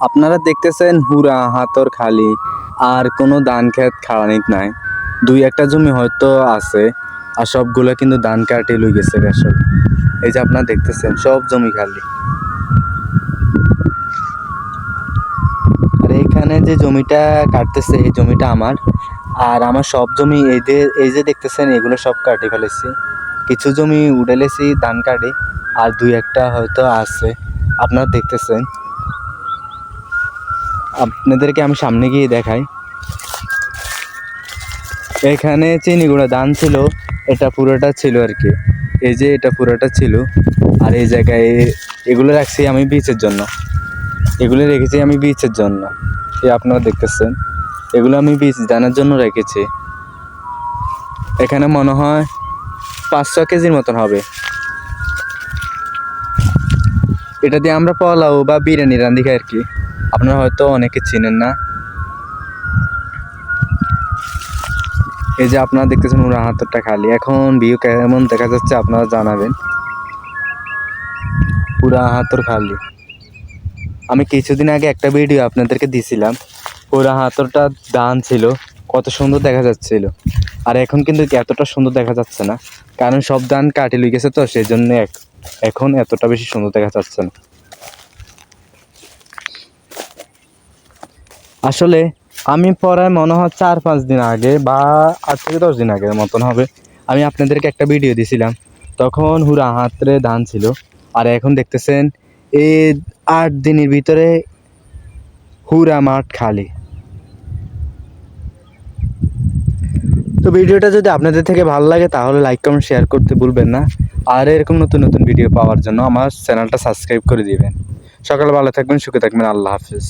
আপনারা দেখতেছেন হুরা, হাতর খালি, আর কোনো ধান ক্ষেত খাওয়ানিত নাই। দুই একটা জমি হয়তো আছে, আর সবগুলো কিন্তু ধান কাটে লই গেছে সব এই যে আপনারা দেখতেছেন, সব জমি খালি। আর এখানে যে জমিটা কাটতেছে, এই জমিটা আমার। আর আমার সব জমি, এই যে এই যে দেখতেছেন, এগুলো সব কাটি ফেলেছি। কিছু জমি উড়েলেছি ধান কাটে, আর দুই একটা হয়তো আছে। আপনারা দেখতেছেন। আপনাদেরকে আমি সামনে গিয়ে দেখাই। এখানে চিনিগুড়া ধান ছিল, এটা পুরোটা ছিল আর কি। এই যে এটা পুরোটা ছিল, আর এই জায়গায় এগুলো রাখছি আমি বীজের জন্য। এগুলো রেখেছি আমি বীজের জন্য। এই আপনারা দেখতেছেন, এগুলো আমি বীজ দানার জন্য রেখেছি। এখানে মনে হয় পাঁচশো কেজির মতন হবে। এটা দিয়ে আমরা পোলাও বা বিরিয়ানি রান্ধি খাই আর কি। আপনারা হয়তো অনেকে চিনেন না। এই যে আপনারা দেখতেছেন ওরা হাতটা খালি। এখন ভিউ কেমন দেখা যাচ্ছে আপনারা জানাবেন। পুরা হাতর খালি। আমি কিছুদিন আগে একটা ভিডিও আপনাদেরকে দিছিলাম। পুরা হাতরটা দান ছিল, কত সুন্দর দেখা যাচ্ছিল। আর এখন কিন্তু এতটা সুন্দর দেখা যাচ্ছে না। কারণ সব ধান কাটি গেছে তো সেই জন্য এখন এতটা বেশি সুন্দর দেখা যাচ্ছে না। আসলে আমি পড়ায় মনে হয় চার পাঁচ দিন আগে বা আট থেকে দশ দিন আগের মতন হবে, আমি আপনাদেরকে একটা ভিডিও দিছিলাম। তখন হুরা হাতরে ধান ছিল, আর এখন দেখতেছেন এই আট দিনের ভিতরে হুরা মাঠ খালি। তো ভিডিওটা যদি আপনাদের থেকে ভালো লাগে, তাহলে লাইক কমেন্ট শেয়ার করতে ভুলবেন না। আর এরকম নতুন নতুন ভিডিও পাওয়ার জন্য আমার চ্যানেলটা সাবস্ক্রাইব করে দিবেন। সকালে ভালো থাকবেন, সুখে থাকবেন, আল্লাহ হাফিজ।